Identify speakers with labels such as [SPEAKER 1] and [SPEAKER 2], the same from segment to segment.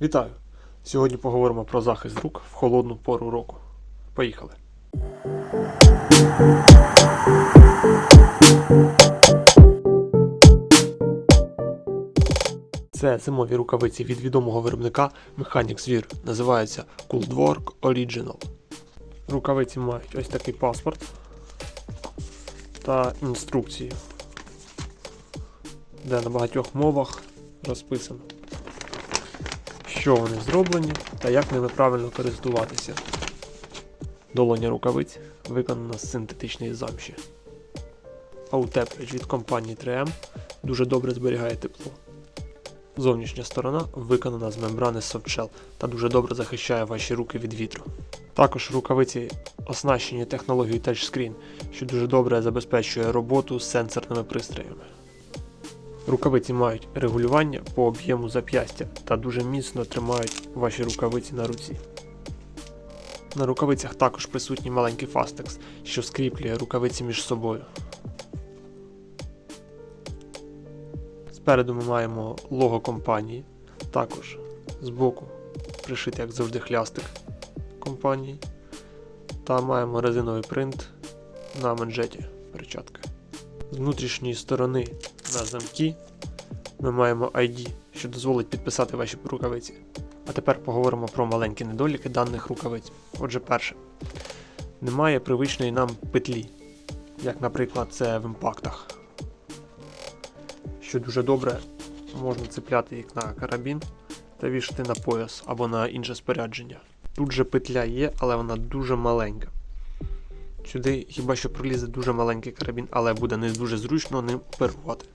[SPEAKER 1] Вітаю! Сьогодні поговоримо про захист рук в холодну пору року. Поїхали! Це зимові рукавиці від відомого виробника Mechanic Звір. Називаються Coldwork Original. Рукавиці мають ось такий паспорт та інструкції, де на багатьох мовах розписано що вони зроблені та як ними правильно користуватися. Долоня рукавиць виконана з синтетичної замші. А утеплювач від компанії 3M дуже добре зберігає тепло. Зовнішня сторона виконана з мембрани Softshell та дуже добре захищає ваші руки від вітру. Також рукавиці оснащені технологією Touchscreen, що дуже добре забезпечує роботу з сенсорними пристроями. Рукавиці мають регулювання по об'єму зап'ястя та дуже міцно тримають ваші рукавиці на руці. На рукавицях також присутній маленький фастекс, що скріплює рукавиці між собою. Спереду ми маємо лого компанії, також збоку пришитий, як завжди, хлястик компанії. Та маємо резиновий принт на манжеті перчатки. З внутрішньої сторони на замки ми маємо ID, що дозволить підписати ваші рукавиці. А тепер поговоримо про маленькі недоліки даних рукавиць. Отже, перше, немає привичної нам петлі, як, наприклад, це в імпактах, що дуже добре можна цепляти їх на карабін та вішати на пояс або на інше спорядження. Тут же петля є, але вона дуже маленька. Сюди хіба що пролізе дуже маленький карабін, але буде не дуже зручно ним оперувати.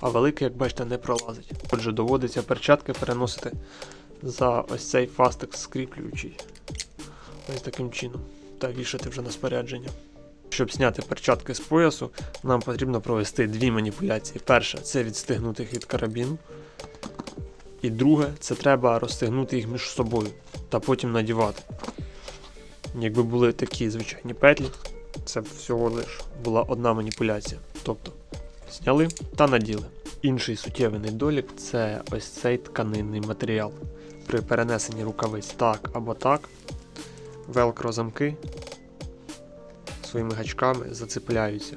[SPEAKER 1] А великий, як бачите, не пролазить. Отже, доводиться перчатки переносити за ось цей фастекс скріплюючий. Ось таким чином. Та вішати вже на спорядження. Щоб зняти перчатки з поясу, нам потрібно провести дві маніпуляції. Перша це відстигнути хід карабіну. І друге, це треба розстегнути їх між собою та потім надівати. Якби були такі звичайні петлі, це всього лиш була одна маніпуляція. Тобто зняли та наділи. Інший суттєвий недолік це ось цей тканинний матеріал. При перенесенні рукавиць так або так, велкро замки своїми гачками зацепляються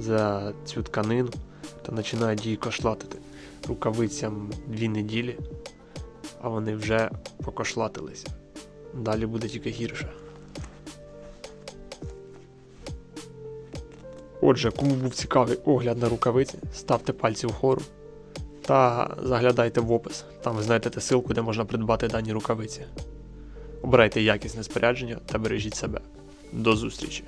[SPEAKER 1] за цю тканину та починають її кошлатити. Рукавицям дві неділі, а вони вже покошлатилися. Далі буде тільки гірше. Отже, кому був цікавий огляд на рукавиці, ставте пальці вгору та заглядайте в опис. Там ви знайдете ссылку, де можна придбати дані рукавиці. Обирайте якісне спорядження та бережіть себе. До зустрічі!